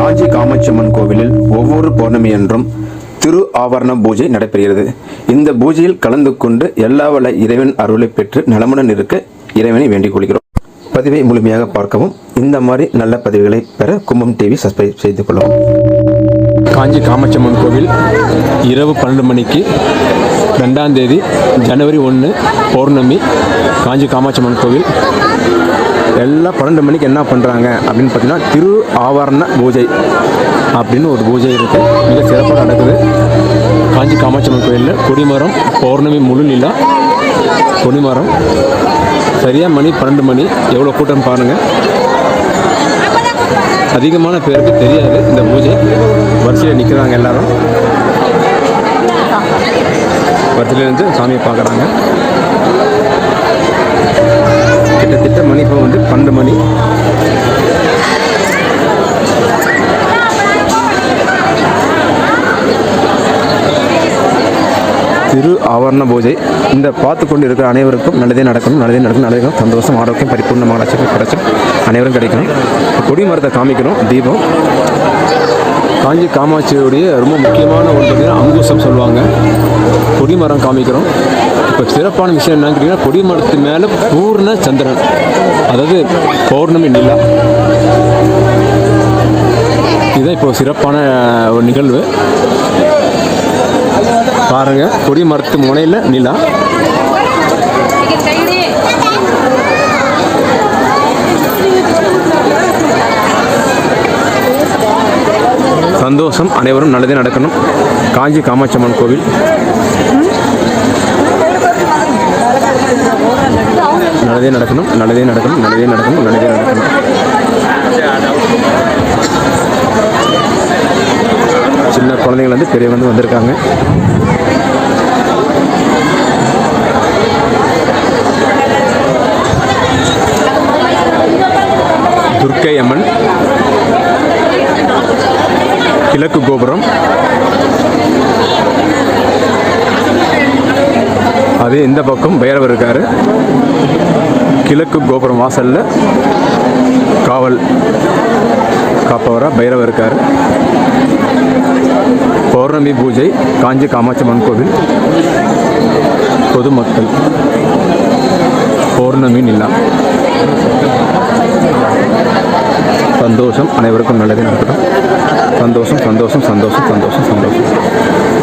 காஞ்சி காமாட்சியம்மன் கோவிலில் ஒவ்வொரு பௌர்ணமி என்றும் திரு ஆவரண பூஜை நடைபெறுகிறது. இந்த பூஜையில் கலந்து கொண்டு எல்லா வள இறைவன் அருளை பெற்று நலமுடன் இருக்க இறைவனை வேண்டிக் கொள்கிறோம். பதிவை முழுமையாக பார்க்கவும். இந்த மாதிரி நல்ல பதிவுகளை பெற கும்பம் டிவி சப்ஸ்கிரைப் செய்து கொள்ளவும். காஞ்சி காமாட்சியம்மன் கோவில் இரவு பன்னெண்டு மணிக்கு ரெண்டாம் தேதி ஜனவரி ஒன்று பௌர்ணமி காஞ்சி காமாட்சியம்மன் கோவில். எல்லாம் பன்னெண்டு மணிக்கு என்ன பண்ணுறாங்க அப்படின்னு பார்த்தீங்கன்னா திரு ஆவரண பூஜை அப்படின்னு ஒரு பூஜை இருக்குது மிக சிறப்பாக நடக்குது. காஞ்சி காமாட்சியம்மன் கோயிலில் கொடிமரம் பௌர்ணமி முழு நிலா கொடிமரம். சரியாக மணி பன்னெண்டு மணி. எவ்வளோ கூட்டம் பாருங்கள் அதிகமான பேருக்கு தெரியாது இந்த பூஜை. வரிசையில் நிற்கிறாங்க எல்லாரும். வரிசையிலேருந்து சாமியை பார்க்குறாங்க. கிட்டத்தட்ட மணி இப்போ திரு ஆவரண பூஜை. இந்த பார்த்து கொண்டு இருக்கிற அனைவருக்கும் நல்லதே நடக்கணும் நல்லதே நடக்கணும் நல்லதே சந்தோஷம் ஆரோக்கியம் பரிபூர்ணமான லட்சம் கிடைச்சும் அனைவரும் கிடைக்கணும். கொடி மரத்தை காமிக்கிறோம் தீபம். காஞ்சி காமாட்சியுடைய ரொம்ப முக்கியமான ஒன்று பார்த்தீங்கன்னா அங்குசம் சொல்லுவாங்க. கொடிமரம் காமிக்கிறோம். இப்போ சிறப்பான விஷயம் என்னன்னு கேட்டிங்கன்னா கொடிமரத்து மேலே பூர்ண சந்திரன். அதாவது பௌர்ணமி நிலா. இதுதான் இப்போ சிறப்பான ஒரு நிகழ்வு. பாருங்க. கொடிமரத்து முனையில் நிலா. சந்தோஷம் அனைவரும் நல்லதே நடக்கணும். காஞ்சி காமாட்சம்மன் கோவில். நல்லதே நடக்கணும் நல்லதே நடக்கணும் நல்லதே நடக்கணும் நல்லதே நடக்கணும். சின்ன குழந்தைங்கள்லேருந்து வந்து பெரியவங்க வந்து வந்திருக்காங்க. கிழக்கு கோபுரம். அது இந்த பக்கம் பைரவர் இருக்காரு. கிழக்கு கோபுரம் வாசலில் காவல் காப்பவராக பைரவர் இருக்காரு. பௌர்ணமி பூஜை காஞ்சி காமாட்சியம்மன் கோவில். பொதுமக்கள். பௌர்ணமி நிலா. சந்தோஷம். அனைவருக்கும் நல்லதே நடக்கட்டும். சந்தோஷம் சந்தோஷம் சந்தோஷம் சந்தோஷம் சந்தோஷம்.